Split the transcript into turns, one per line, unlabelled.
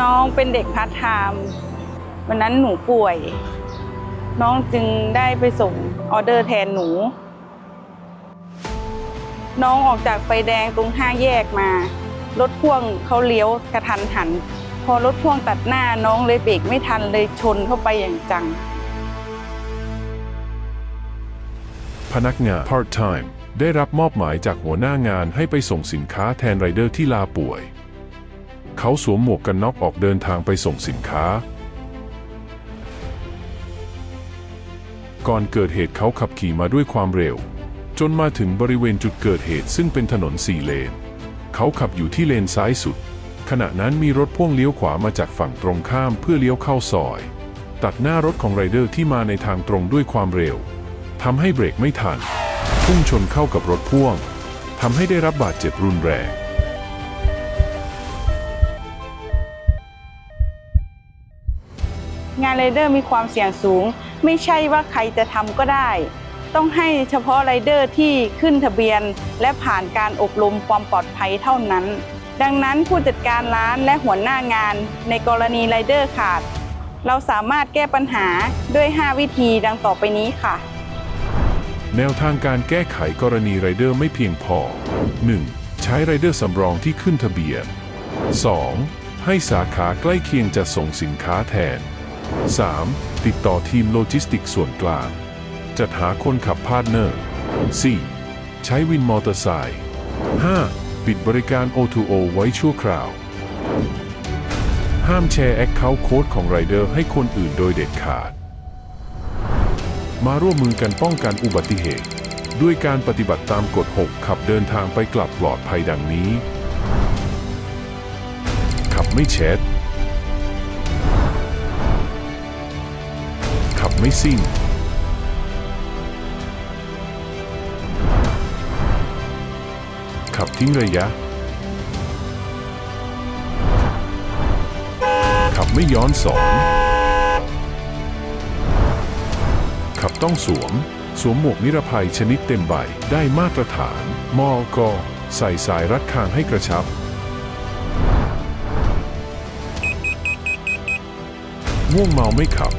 น้องเป็นเด็กพาร์ทไทม์วันนั้นหนูป่วย น้องจึงได้ไปส่งออเดอร์แทนหนู น้องออกจากไฟแดงตรงห้าแยกมารถพ่วงเขาเลี้ยวกระทันหัน พอรถพ่วงตัดหน้าน้องเลยเบรกไม่ทันเลยชนเข้าไปอย่างจัง
พนักงาน part time ได้รับมอบหมายจากหัวหน้างานให้ไปส่งสินค้าแทนไรเดอร์ที่ลาป่วย เขาสวมหมวกกันน็อกออกเดินทางไปส่งสินค้า ก่อนเกิดเหตุเขาขับขี่มาด้วยความเร็ว จนมาถึงบริเวณจุดเกิดเหตุซึ่งเป็นถนนสี่เลน เขาขับอยู่ที่เลนซ้ายสุด ขณะนั้นมีรถพ่วงเลี้ยวขวามาจากฝั่งตรงข้ามเพื่อเลี้ยวเข้าซอย ตัดหน้ารถของไรเดอร์ที่มาในทางตรงด้วยความเร็วทำให้เบรกไม่ทัน พุ่งชนเข้ากับรถพ่วงทำให้ได้รับบาดเจ็บรุนแรง
งานไรเดอร์มีความเสี่ยงสูง ไม่ใช่ว่าใครจะทำก็ได้ ต้องให้เฉพาะไรเดอร์ที่ขึ้นทะเบียน และผ่านการอบรมความปลอดภัยเท่านั้น ดังนั้นผู้จัดการร้านและหัวหน้างานในกรณีไรเดอร์ขาด เราสามารถแก้ปัญหาด้วย 5 วิธีดังต่อไปนี้ค่ะ
แนวทางการแก้ไขกรณีไรเดอร์ไม่เพียงพอ 1. ใช้ไรเดอร์สำรองที่ขึ้นทะเบียน 2. ให้สาขาใกล้เคียงจะส่งสินค้าแทน 3. ติดต่อทีมโลจิสติกส่วนกลาง จัดหาคนขับพาร์ทเนอร์ 4. ใช้วินมอเตอร์ไซค์ 5. ปิดบริการ O2O ไว้ชั่วคราว ห้ามแชร์แอคเคาท์โค้ดของไรเดอร์ให้คนอื่นโดยเด็ดขาด มาร่วมมือกันป้องกันอุบัติเหตุ ด้วยการปฏิบัติตามกฎ 6 ขับเดินทางไปกลับปลอดภัยดังนี้ ขับไม่แชท ไม่ซิ่งขับทิ้งระยะ ขับไม่ย้อนสอน ขับต้องสวม สวมหมวกนิรภัยชนิดเต็มใบ ได้มาตรฐาน มอกใส่สายรัดคางให้กระชับง่วงเมาไม่ขับ